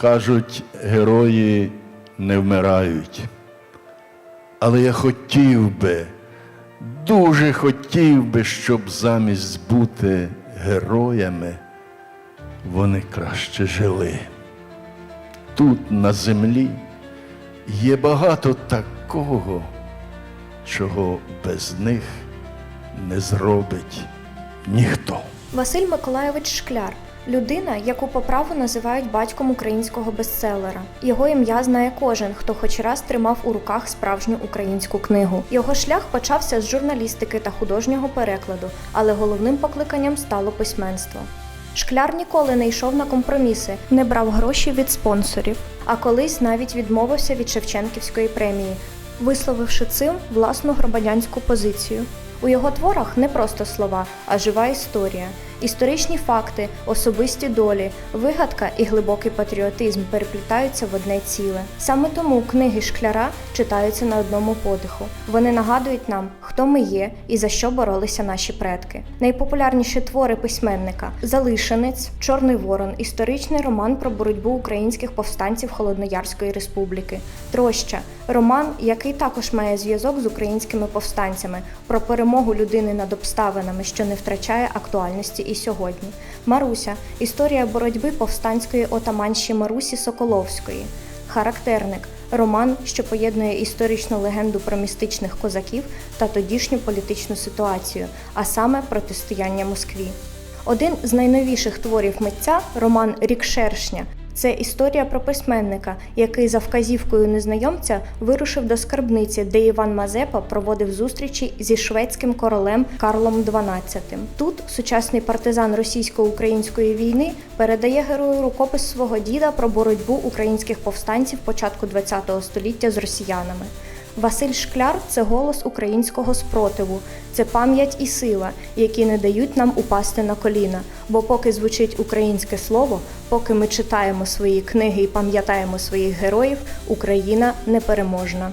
Кажуть, герої не вмирають. Але я хотів би, дуже хотів би, щоб замість бути героями, вони краще жили. Тут, на землі, є багато такого, чого без них не зробить ніхто. Василь Миколайович Шкляр людина, яку по праву називають батьком українського бестселера. Його ім'я знає кожен, хто хоч раз тримав у руках справжню українську книгу. Його шлях почався з журналістики та художнього перекладу, але головним покликанням стало письменство. Шкляр ніколи не йшов на компроміси, не брав гроші від спонсорів, а колись навіть відмовився від Шевченківської премії, висловивши цим власну громадянську позицію. У його творах не просто слова, а жива історія. Історичні факти, особисті долі, вигадка і глибокий патріотизм переплітаються в одне ціле. Саме тому книги шкляра читаються на одному подиху. Вони нагадують нам, хто ми є і за що боролися наші предки. Найпопулярніші твори письменника Залишенець, Чорний Ворон, історичний роман про боротьбу українських повстанців Холодноярської республіки, Троща, роман, який також має зв'язок з українськими повстанцями, про перемогу людини над обставинами, що не втрачає актуальності і сьогодні. Маруся історія боротьби повстанської отаманші Марусі Соколовської. Характерник роман, що поєднує історичну легенду про містичних козаків та тодішню політичну ситуацію, а саме протистояння Москві. Один з найновіших творів митця роман Рік Шершня. Це історія про письменника, який за вказівкою незнайомця вирушив до скарбниці, де Іван Мазепа проводив зустрічі зі шведським королем Карлом XII. Тут сучасний партизан російсько-української війни передає герою рукопис свого діда про боротьбу українських повстанців початку ХХ століття з росіянами. Василь Шкляр це голос українського спротиву, це пам'ять і сила, які не дають нам упасти на коліна. Бо поки звучить українське слово, поки ми читаємо свої книги і пам'ятаємо своїх героїв, Україна непереможна.